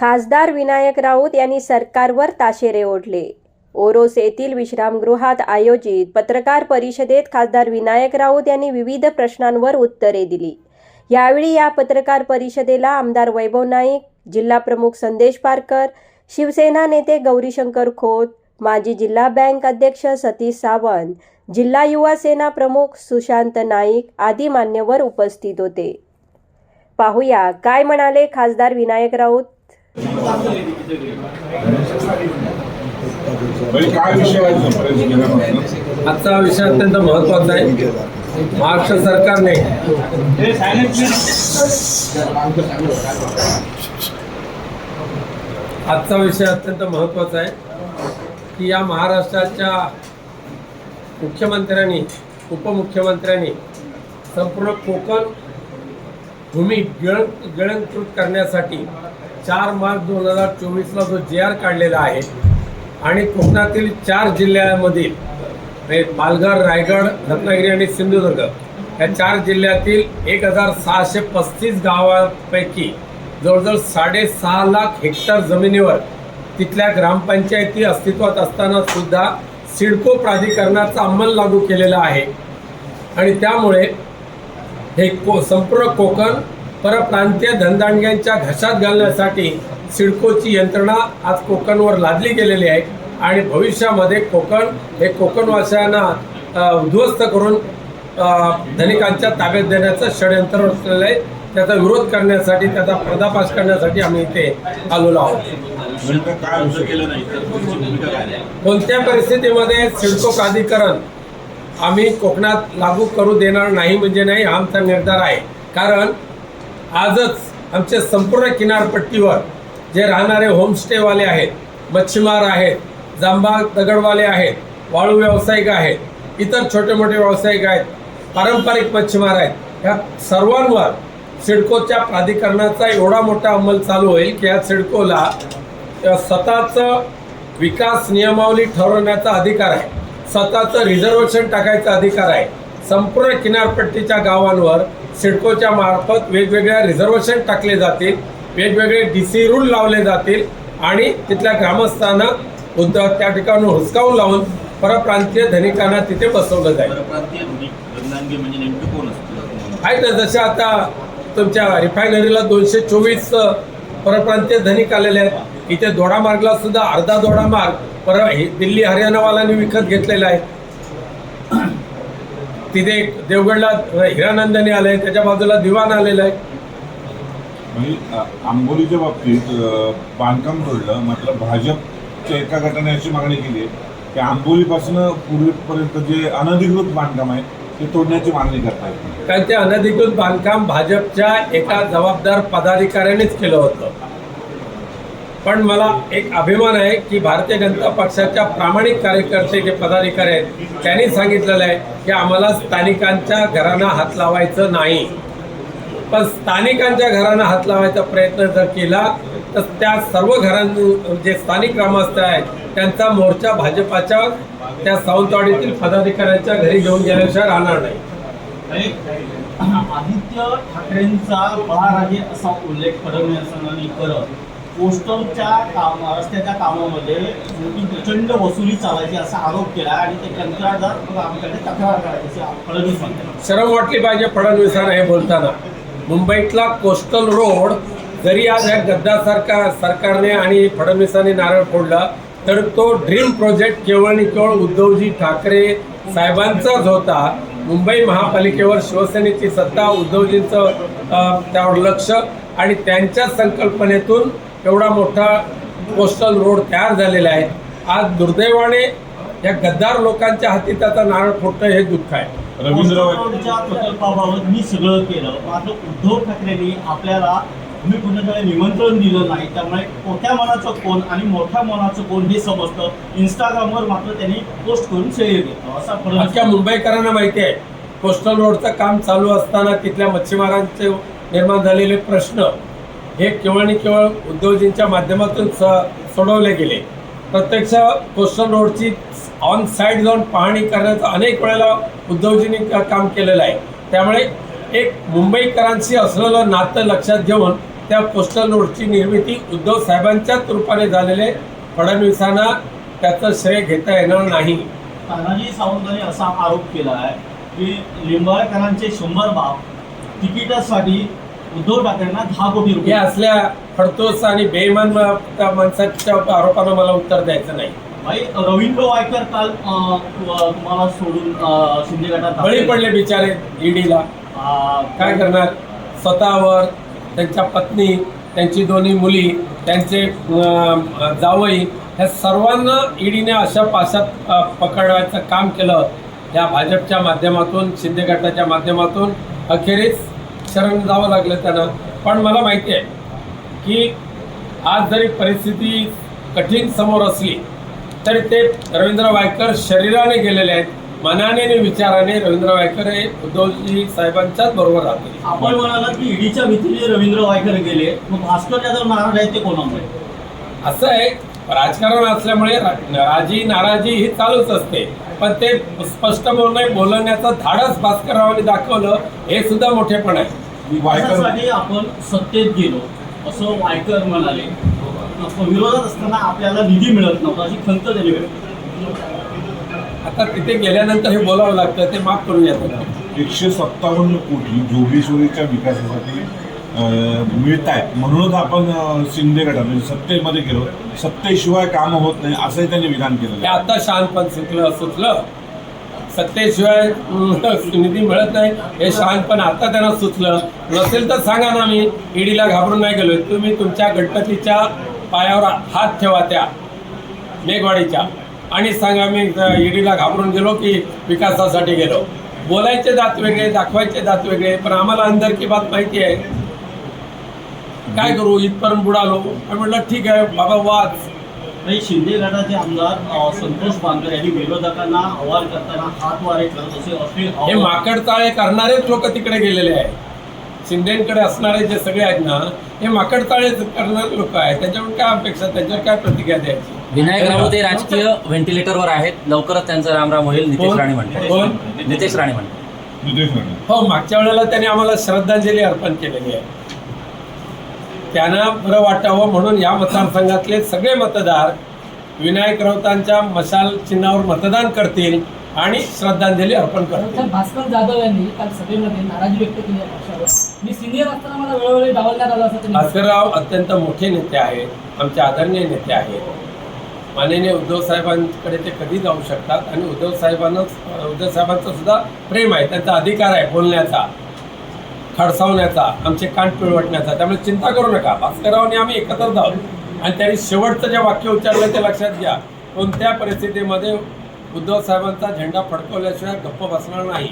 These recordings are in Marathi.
खासदार विनायक राऊत यांनी सरकारवर ताशेरे ओढले. ओरोस येथील विश्रामगृहात आयोजित पत्रकार परिषदेत खासदार विनायक राऊत यांनी विविध प्रश्नांवर उत्तरे दिली. यावेळी या पत्रकार परिषदेला आमदार वैभव नाईक जिल्हा प्रमुख संदेश पारकर शिवसेना नेते गौरीशंकर खोत माजी जिल्हा बँक अध्यक्ष सतीश सावंत जिल्हा युवा सेना प्रमुख सुशांत नाईक आदी मान्यवर उपस्थित होते. पाहूया काय म्हणाले खासदार विनायक राऊत? आजचा विषय अत्यंत महत्त्वाचा आहे. महाराष्ट्र सरकारने आजचा विषय अत्यंत महत्त्वाचा आहे की या महाराष्ट्राच्या मुख्यमंत्र्यांनी उपमुख्यमंत्र्यांनी संपूर्ण कोकण भूमी गिळ गिळंकृत करण्यासाठी चार मार्च दोन हजार चोवीसला जो जे आर काढलेला आहे आणि कोकणातील चार जिल्ह्यामधील म्हणजे पालघर रायगड रत्नागिरी आणि सिंधुदुर्ग या चार जिल्ह्यातील एक हजार सहाशे पस्तीस गावांपैकी जवळजवळ साडेसहा लाख हेक्टर जमिनीवर तिथल्या ग्रामपंचायती अस्तित्वात असताना सुद्धा सिडको प्राधिकरणाचा अंमल लागू केलेला आहे. आणि त्यामुळे हे को संपूर्ण कोकण परप्रांतीय धनदांडग्यांच्या घशात घालण्यासाठी सिडकोची यंत्रणा आज कोकणवर लादली गेलेली आहे आणि भविष्यामध्ये कोकण हे कोकणवासियांना उद्ध्वस्त करून धनिकांच्या ताब्यात देण्याचं षडयंत्र रचलेलं आहे. त्याचा विरोध करण्यासाठी त्याचा पर्दाफाश करण्यासाठी आम्ही इथे आलेलो आहोत? कोणत्या परिस्थितीमध्ये सिडको प्राधिकरण आम्ही कोकणात लागू करू देणार नाही म्हणजे नाही हा आमचा निर्धार आहे. कारण आजच आमच्या संपूर्ण किनारपट्टीवर जे राहणारे होमस्टेवाले आहेत मच्छीमार आहेत जांबा दगडवाले आहेत वाळू व्यावसायिक आहेत इतर छोटे मोठे व्यावसायिक आहेत पारंपरिक मच्छीमार आहेत ह्या सर्वांवर सिडकोच्या प्राधिकरणाचा एवढा मोठा अंमल चालू होईल की या सिडकोला स्वतःचं विकास नियमावली ठरवण्याचा अधिकार आहे. स्वतःचं रिझर्वेशन टाकायचा अधिकार आहे. संपूर्ण किनारपट्टीच्या गावांवर सिडकोच्या मार्फत वेगवेगळ्या रिझर्वेशन टाकले जातील वेगवेगळे डी सी रूल लावले जातील आणि तिथल्या ग्रामस्थांना उद्द त्या ठिकाणी हुसकावून लावून परप्रांतीय धनिकांना तिथे बसवलं जाईल. म्हणजे आहेत ना जसे आता तुमच्या रिफायनरीला दोनशे चोवीस परप्रांतीय धनिक आलेले आहेत. इथे दोडामार्गला सुद्धा अर्धा दोडामार्ग पर हे दिल्ली हरियाणावाल्यांनी विकत घेतलेला आहे. तिथे एक देवगडला हिरानंदनी आले त्याच्या बाजूला दिवाण आलेलं आहे. म्हणजे आंबोलीच्या बाबतीत बांधकाम तोडलं म्हटलं भाजपच्या एका गटाने अशी मागणी केली आहे की आंबोलीपासून पूर्वीपर्यंत जे अनधिकृत बांधकाम आहे ते तोडण्याची मागणी करतायत कारण ते अनधिकृत बांधकाम भाजपच्या एका जबाबदार पदाधिकाऱ्यानेच केलं होतं. पण मला एक अभिमान आहे की भारतीय जनता पक्षाच्या प्रामाणिक कार्यकर्ते जे पदाधिकारी आहेत त्यांनी सांगितलेलं आहे की आम्हाला स्थानिकांच्या घरांना हात लावायचं नाही. पण स्थानिकांच्या घरांना हात लावायचा प्रयत्न जर केला तर त्या सर्व घरां जे स्थानिक ग्रामस्थ आहेत त्यांचा मोर्चा भाजपाच्या त्या सावंतवाडीतील पदाधिकाऱ्यांच्या घरी घेऊन गेल्याशिवाय राहणार नाही. आदित्य ठाकरेंचा बळाराजे असा उल्लेख फडणवीसांनी करत. पोस्टरच्या काम रस्त्याच्या कामामध्ये मोठी प्रचंड वसुली चालायची असा आरोप केला आणि ते कंत्राटदार आमच्याकडे तक्रार करायची फडणवीस म्हणतात. शरम वाटली पाहिजे फडणवीसांना हे बोलताना. मुंबईतला कोस्टल रोड जरी आज या गद्दा सरकार सरकारने आणि फडणवीसांनी नारळ फोडला तर तो ड्रीम प्रोजेक्ट केवळ आणि केवळ उद्धवजी ठाकरे साहेबांचाच होता. मुंबई महापालिकेवर शिवसेनेची सत्ता उद्धवजींचं त्यावर लक्ष आणि त्यांच्या संकल्पनेतून एवढा मोठा कोस्टल रोड तयार झालेला आहे. आज दुर्दैवाने या गद्दार लोकांच्या हाती त्याचा नारळ फोडणं हे दुःख आहे. रवींद्र रोडच्या प्रकल्पाबाबत मी सगळं केलं. मात्र उद्धव ठाकरेंनी आपल्याला तुम्ही कुणाकडे निमंत्रण दिलं नाही त्यामुळे मोठ्या मनाचं कोण आणि मोठ्या मनाचं कोण हे समजतं इंस्टाग्रामवर मात्र त्यांनी पोस्ट करून श्रेय घेतलं. असा फडणवीस मुंबईकरांना माहिती आहे. कोस्टल रोडचं काम चालू असताना तिथल्या मच्छीमारांचे निर्माण झालेले प्रश्न हे केवळ आणि केवळ उद्योगजींच्या माध्यमातून स सोडवले गेले. प्रत्यक्ष कोस्टल रोडची ऑन साईड जाऊन पाहणी करण्याचं अनेक वेळेला उद्योगजींनी काम केलेलं आहे. त्यामुळे एक मुंबईकरांशी असलेलं नातं लक्षात घेऊन त्या कोस्टल रोडची निर्मिती उद्धव साहेबांच्याच रूपाने झालेले फडणवीसांना त्याचं श्रेय घेता येणार नाही. तानाजी सावंतांनी असा आरोप केला आहे की लिंबाळकरांचे शंभर बाप तिकिटासाठी उद्धव ठाकरेंना दहा कोटी रुपये. असल्या फडतोस आणि त्या माणसाच्या आरोपांना मला उत्तर द्यायचं नाही. भाई रवींद्र वायकर काल तुम्हाला सोडून शिंदे गटात बळी पडले बिचारे ईडीला. काय करणार? स्वतःवर त्यांच्या पत्नी त्यांची दोन्ही मुली त्यांचे जावई ह्या सर्वांना ईडीने अशा पाशात पकडवायचं काम केलं. या भाजपच्या माध्यमातून शिंदे गटाच्या माध्यमातून अखेरीस शरण जावं लागलं त्यांना. पण मला माहिती आहे की आज जरी परिस्थिती कठीण समोर असली तरी ते रवींद्र वायकर शरीराने गेलेले आहेत. मनाने आणि विचाराने रवींद्र वायकर हे उद्धवजी साहेबांच्याच बरोबर राहतील. आपण म्हणालात की ईडीच्या भीतीने रवींद्र वायकर गेले. मग भास्कर जाधव नाराज आहेत ते कोणामुळे? असं आहे राजकारण असल्यामुळे राजी नाराजी ही चालूच असते. पण ते स्पष्ट बोलणे बोलण्याचं धाडस भास्कररावांनी दाखवलं हे सुद्धा मोठेपण आहे. वायकर आपण सत्तेत गेलो. असं वायकर म्हणाले. विरोधात असताना आपल्याला निधी मिळत नव्हता अशी खंत त्यांनी. आता तिथे गेल्यानंतर हे बोलावं लागतं ते माफ करूया त्यांना एकशे सत्तावन्न कोटी जोगेश्वरीच्या विकासासाठी मिळत आहेत म्हणूनच आपण शिंदे गटात म्हणजे सत्तेमध्ये गेलो. सत्तेशिवाय कामं होत नाही असंही त्यांनी विधान केलं हे आता शहाणपण सुटलं सुचलं सत्तेशिवाय निधी मिळत नाही. हे शहाणपण आता त्यांना सुचलं नसेल तर सांगा ना मी ईडीला घाबरून नाही गेलो तुम्ही तुमच्या गणपतीच्या पायावर हात ठेवा त्या मेघवाडीच्या. आणि सांगा मी ईडीला घाबरून गेलो की विकासासाठी गेलो. बोलायचे दात वेगळे दाखवायचे दात वेगळे पण आम्हाला अंदर की बात माहिती आहे. काय करू? इथपर्यंत बुडालो पण म्हटलं ठीक आहे बाबा वाच. आणि शिंदे गटाचे आमदार संतोष बांगर यांनी विरोधकांना आवार करताना हात वारे करत असे अश्लील हे माकडताळे करणारेच लोक तिकडे गेलेले आहेत. शिंदेकडे असणारे जे सगळे आहेत ना हे माकडताळे करणारे लोक आहेत. त्याच्यावर काय अपेक्षा? त्यांच्यावर काय प्रतिक्रिया द्यायची? विनायक राऊत हे राजकीय व्हेंटिलेटरवर आहेत. लवकरच त्यांचं रामराम होईल नितेश? राणे म्हणतात? नितेश राणे म्हणतात. नितेश राणे. हो मागच्या वेळेला त्यांनी आम्हाला श्रद्धांजली अर्पण केलेली आहे. त्यांना बरं वाटावं म्हणून या मतदारसंघातले सगळे मतदार विनायक राऊतांच्या मशाल चिन्हावर मतदान करतील आणि श्रद्धांजली अर्पण करतील. तर भास्कर जाधव यांनी काल सभेमध्ये नाराजी व्यक्त केली मी सिनियर असताना मला वेळोवेळी डावलण्यात आलं असं भास्करराव अत्यंत मोठे नेते आहेत आमचे आदरणीय नेते आहेत. माननीय उद्धव साहेबांकडे ते कधी जाऊ शकतात? आणि उद्धव साहेबांना उद्धव साहेबांचं सुद्धा प्रेम आहे त्यांचा अधिकार आहे बोलण्याचा. खडसावण्याचा आमचे कान पिळवटण्याचा त्यामुळे चिंता करू नका. भास्कररावांनी आम्ही एकत्र जाऊ आणि त्यांनी शेवटचं जे वाक्य उच्चारलं ते लक्षात घ्या. कोणत्या परिस्थितीमध्ये उद्धव साहेबांचा झेंडा फडकवल्याशिवाय गप्प बसणार नाही?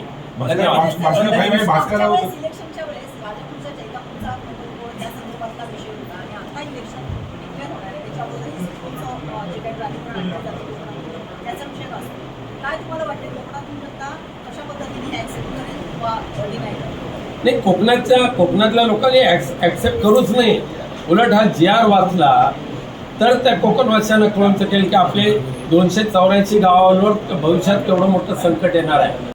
काय तुम्हाला वाटते? कोकणातून जनता कशा पद्धतीने ऍक्सेप्ट करेल? डिनाय करेल नाही कोकणाच्या कोकणातल्या लोकांनी ऍक्सेप्ट करूच नाही. उलट हा जी आर वाचला तर त्या कोकणवासियांना कळून केलं की आपले दोनशे चौऱ्याऐंशी गावांवर भविष्यात केवढं मोठं संकट येणार आहे.